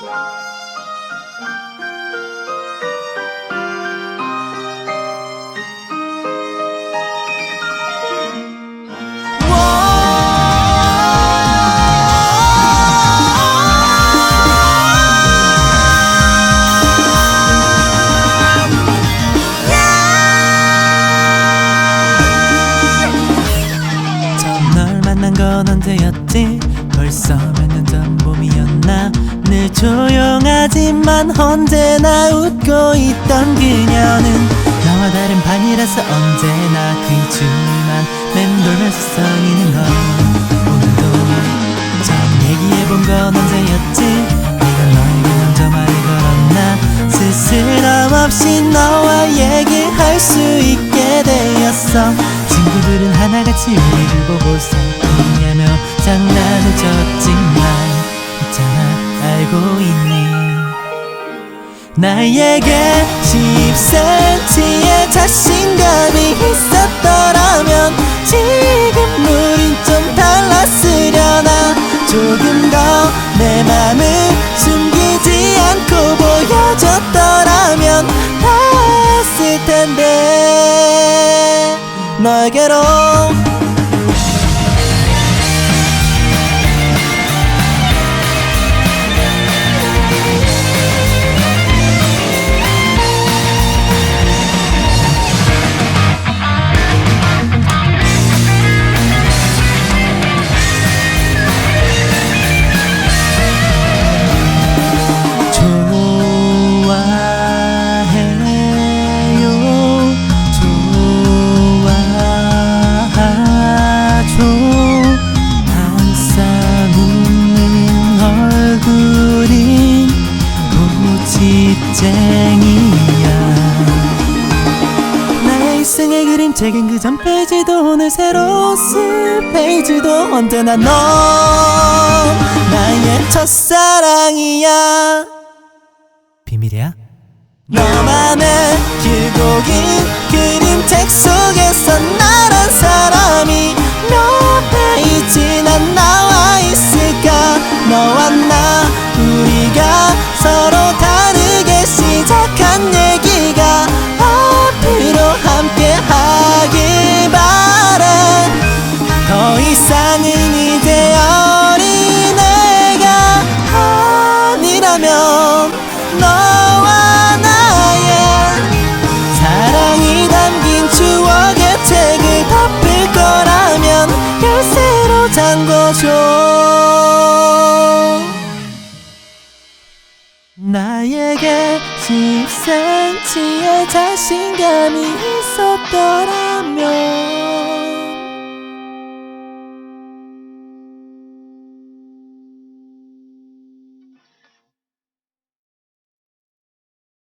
Thank you. 조용하지만 언제나 웃고 있던 그녀는 나와 다른 반이라서 언제나 그 줄만 맴돌면서 써있는 걸 오늘도 처음 얘기해본 건 언제였지? 네가 너에게 먼저 말을 걸었나? 스스럼 없이 너와 얘기할 수 있게 되었어. 친구들은 하나같이 우리를 보고 살피냐며 장난을 쳤지만 있잖아 알고 있니? 나에게 10cm의 자신감이 있었더라면 지금 우린 좀 달랐으려나? 조금 더 내 맘을 숨기지 않고 보여줬더라면 닿았을 텐데. 너에게로 고집쟁이야 나의 일생의 그림책은 그 전 페이지도 오늘 새로 쓸 페이지도 언제나 너 나의 첫사랑이야 비밀이야? 너만의 길고 긴 그림 더 이상은 이제 어린애가 아니라면 너와 나의 사랑이 담긴 추억의 책을 덮을 거라면 열쇠로 잠궈줘. 나에게 10cm의 자신감이 있었더라면